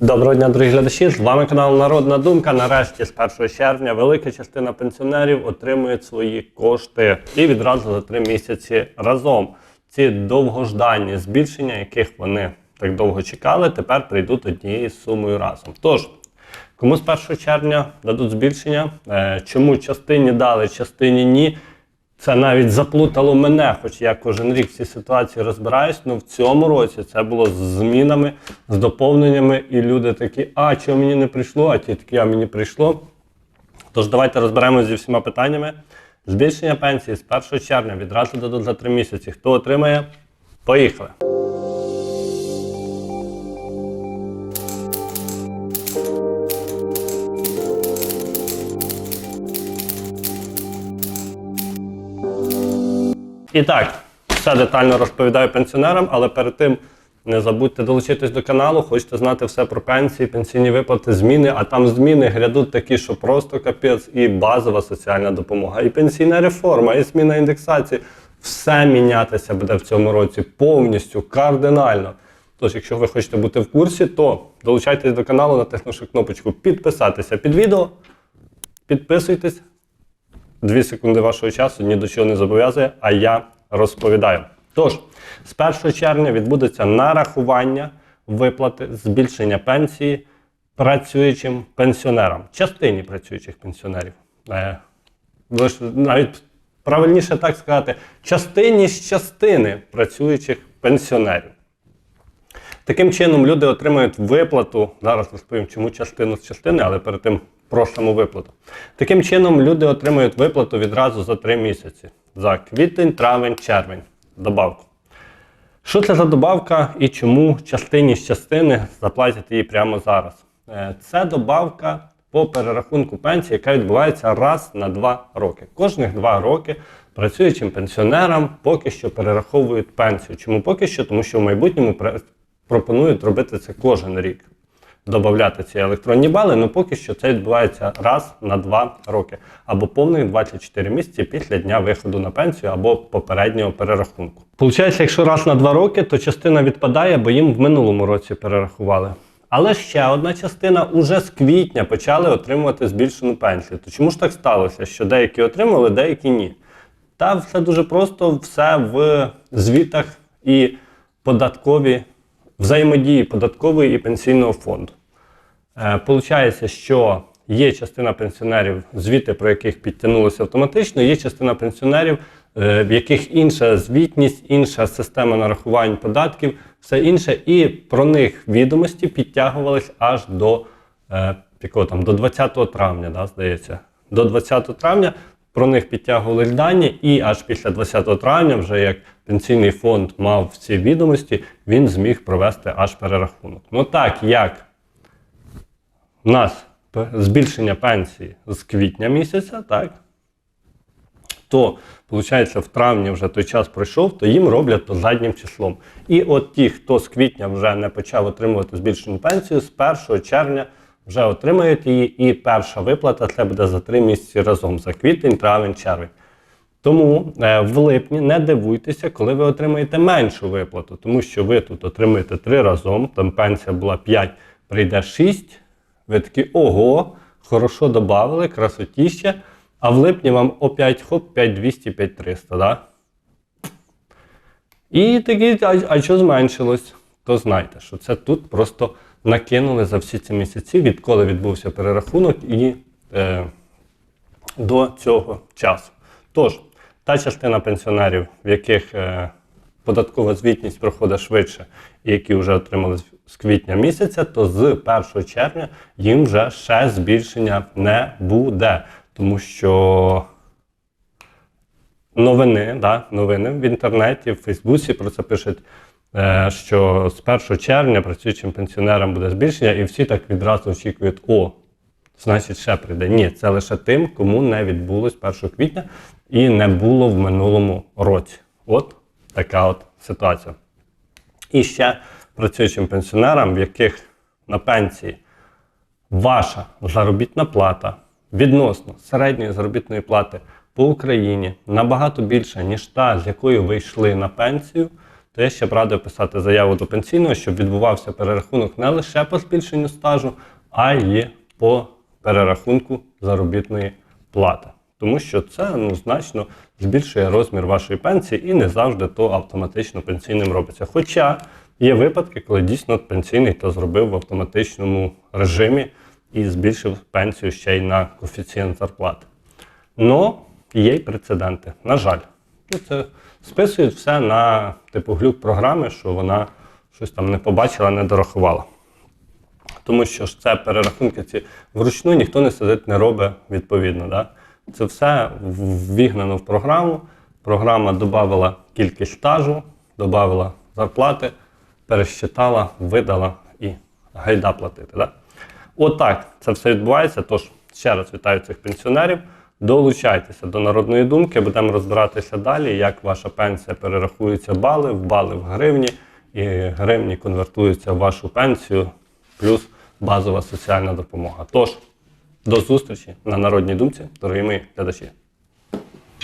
Доброго дня, дорогі глядачі! З вами канал Народна Думка. Нарешті, з 1 червня, велика частина пенсіонерів отримує свої кошти і відразу за три місяці разом. Ці довгожданні збільшення, яких вони так довго чекали, тепер прийдуть однією сумою разом. Тож, кому з 1 червня дадуть збільшення? Е, Чому частині дали, частині ні? Це навіть заплутало мене, хоч я кожен рік в цій ситуації розбираюсь. Ну в цьому році це було з змінами, з доповненнями, і люди такі, а чого мені не прийшло, а ті такі, а мені прийшло. Тож давайте розберемося зі всіма питаннями. Збільшення пенсії з 1 червня відразу дадуть за 3 місяці. Хто отримає? Поїхали! І так, все детально розповідаю пенсіонерам, але перед тим не забудьте долучитись до каналу, хочете знати все про пенсії, пенсійні виплати, зміни, а там зміни грядуть такі, що просто капець, і базова соціальна допомога, і пенсійна реформа, і зміна індексації. Все мінятися буде в цьому році повністю, кардинально. Тож, якщо ви хочете бути в курсі, то долучайтесь до каналу, натиснувши кнопочку підписатися під відео. Підписуйтесь, Дві секунди вашого часу ні до чого не зобов'язує, а я розповідаю. Тож, з 1 червня відбудеться нарахування виплати збільшення пенсії працюючим пенсіонерам, частині працюючих пенсіонерів. Е, ви ж навіть правильніше так сказати, частині з частини працюючих пенсіонерів. Таким чином, люди отримують виплату. Зараз розповім, чому частину з частини, але перед тим про саму виплату. Таким чином, люди отримують виплату відразу за три місяці: за квітень, травень, червень. Добавку. Що це за добавка і чому частині з частини заплатять її прямо зараз? Е, Це добавка по перерахунку пенсії, яка відбувається раз на два роки. Кожних два роки працюючим пенсіонерам поки що перераховують пенсію. Чому поки що? Тому що в майбутньому пропонують робити це кожен рік. Додати ці електронні бали, але поки що це відбувається раз на два роки, або повних 24 місяці після дня виходу на пенсію або попереднього перерахунку. Получається, якщо раз на два роки, то частина відпадає, бо їм в минулому році перерахували. Але ще одна частина уже з квітня почали отримувати збільшену пенсію. То чому ж так сталося, що деякі отримали, деякі ні? Та все дуже просто, все в звітах і податкові взаємодії податкової і пенсійного фонду. Е, Получається, що є частина пенсіонерів, звіти про яких підтягнулися автоматично, є частина пенсіонерів, е, в яких інша звітність, інша система нарахувань податків, все інше, і про них відомості підтягувались аж до, е, там, до 20 травня, да, здається. До 20 травня про них підтягували дані, і аж після 20 травня, вже як пенсійний фонд мав ці відомості, він зміг провести аж перерахунок. Ну так як у нас збільшення пенсії з квітня місяця, так? То, виходить, в травні вже той час пройшов, то їм роблять то заднім числом. І от ті, хто з квітня вже не почав отримувати збільшену пенсію, з 1 червня вже отримають її, і перша виплата це буде за три місяці разом за квітень, травень, червень. Тому е, в липні не дивуйтеся, коли ви отримаєте меншу виплату, тому що ви тут отримаєте три разом, там пенсія була 5, прийде 6. Ви такі ого, хорошо додали, красотіще. А в липні вам опять хоп, 5200, 5300, да? І такі, а, а що зменшилось? То знайте, що це тут просто накинули за всі ці місяці, відколи відбувся перерахунок і е, до цього часу. Тож, та частина пенсіонерів, в яких е, податкова звітність проходить швидше, і які вже отримали з- квітня місяця, то з 1 червня їм вже ще збільшення не буде. Тому що новини, да, новини в інтернеті, в Фейсбуці про це пишуть, що з 1 червня працюючим пенсіонерам буде збільшення, і всі так відразу очікують, о, значить, ще прийде. Ні, це лише тим, кому не відбулось 1 квітня і не було в минулому році. От така от ситуація. І ще працюючим пенсіонерам, в яких на пенсії ваша заробітна плата відносно середньої заробітної плати по Україні набагато більша, ніж та, з якою ви йшли на пенсію, то я ще б радив писати заяву до пенсійного, щоб відбувався перерахунок не лише по збільшенню стажу, а й по перерахунку заробітної плати. Тому що це ну, значно збільшує розмір вашої пенсії і не завжди то автоматично пенсійним робиться. Хоча є випадки, коли дійсно пенсійний то зробив в автоматичному режимі і збільшив пенсію ще й на коефіцієнт зарплати. Но є й прецеденти. На жаль, ну, це списують все на типу глюк програми, що вона щось там не побачила, не дорахувала. Тому що ж це перерахунки ці вручну ніхто не сидить, не робить відповідно. Да? Це все в- вігнано в програму. Програма додала кількість стажу, додала зарплати, пересчитала, видала і гайда платити. Да? Отак це все відбувається. Тож ще раз вітаю цих пенсіонерів. Долучайтеся до народної думки, будемо розбиратися далі, як ваша пенсія перерахується бали, в бали в гривні, і гривні конвертуються в вашу пенсію, плюс базова соціальна допомога. Тож, до зустрічі на народній думці, дорогі мої глядачі.